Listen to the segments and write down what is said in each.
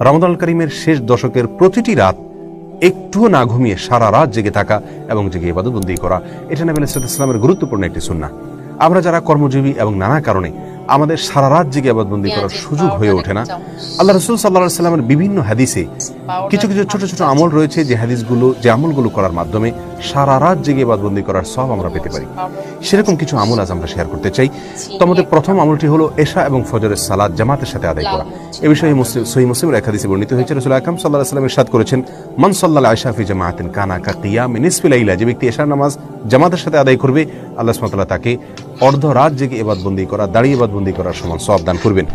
রমদান করিমের শেষ দশকের প্রতিটি রাত একটুও না ঘুমিয়ে সারা রাত জেগে থাকা এবং জেগে ইবাদতবন্দি করা, এটা নবী ইসলামের গুরুত্বপূর্ণ একটি সুন্না আমরা যারা কর্মজীবী এবং নানা কারণে আমাদের সারা রাত জেগে আবাদবন্দি করার সুযোগ হয়ে ওঠে না। আল্লাহ রসুল সাল্লাহ সাল্লামের বিভিন্ন হাদিসে কিছু কিছু ছোট ছোট আমল রয়েছে যে হাদিসগুলো যে আমলগুলো করার মাধ্যমে সারা রাত জেগে ইবাদবন্দি করার সব আমরা পেতে পারি। সেরকম কিছু আমল আজ আমরা শেয়ার করতে চাই। তোমাদের প্রথম আমলটি হলো এশা এবং ফজরের সালাদ জামাতের সাথে আদায় করা। এ বিষয়ে মুসলিম সহি মুসলিমের এক হাদিসে বর্ণিত হয়েছে রসুল আকরাম সাল্লাহ সাল্লামের সাদ করেছেন মান সাল্লাহ আয়সা ফি জামাআতিন কানা কা কিয়াম নিসফিলাইলা যে ব্যক্তি এশার নামাজ জামাতের সাথে আদায় করবে আল্লাহ সুবহানাহু তাকে অর্ধ রাত জেগে এবাদবন্দি করা দাঁড়িয়ে এবাদবন্দি করার সমান সওয়াব দান করবেন।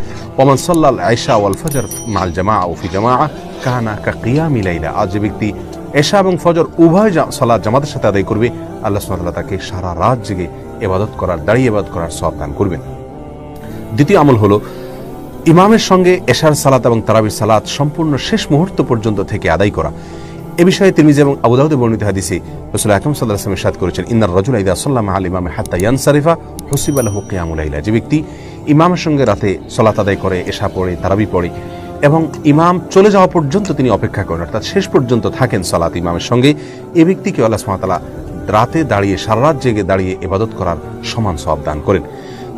ওমান সাল্লাল আয়সা ওয়াল ফজর মাল জামা ও ফি জামা কানা কা কিয়ামি লাইলা। আজ যে ব্যক্তি এশা এবং ফজর উভয় সালাত জামাতের সাথে আদায় করবে, আল্লাহ সুবহানাহু তাকে সারা রাত জেগে এবাদত করার, দাঁড়িয়ে এবাদত করার সওয়াব দান করবেন। দ্বিতীয় আমল হলো, ইমামের সঙ্গে এশার সালাত এবং তারাবির সালাত সম্পূর্ণ শেষ মুহূর্ত পর্যন্ত থেকে আদায় করা। এ বিষয়ে তিরমিজি এবং আবু দাউদে বর্ণিত হাদিসে রাসূল আকরাম সাল্লাল্লাহু আলাইহি ওয়াসাল্লাম ইরশাদ করেছেন, ইন্নার রাজুলা ইদা সাল্লামা আল ইমামে হাত্তা ইয়ানসারিফা হুসিবা লাহু কিয়ামুল লাইলা যে ব্যক্তি ইমামের সঙ্গে রাতে সালাত আদায় করে, এশা পড়ে, তারাবি পড়ে এবং ইমাম চলে যাওয়া পর্যন্ত তিনি অপেক্ষা করেন, অর্থাৎ শেষ পর্যন্ত থাকেন সালাত ইমামের সঙ্গে, এ ব্যক্তিকে আল্লাহ ওয়া রাতে দাঁড়িয়ে সারা রাত জেগে দাঁড়িয়ে এবাদত করার সমান সওয়াব দান করেন।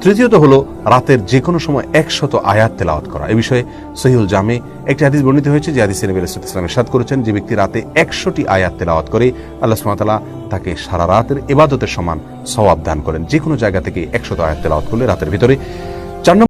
তৃতীয়ত হলো রাতের যে কোনো সময় একশত আয়াত তেলাওয়াত করা। এ বিষয়ে সহিউল জামে একটি হাদিস বর্ণিত হয়েছে যে হাদিস নবী আলাহ ইসলামের সাদ করেছেন যে ব্যক্তি রাতে একশোটি আয়াত তেলাওয়াত করে আল্লাহ সুমাতালা তাকে সারা রাতের এবাদতের সমান সওয়াব দান করেন। যে কোনো জায়গা থেকে একশত আয়াত তেলাওয়াত করলে রাতের ভিতরে চার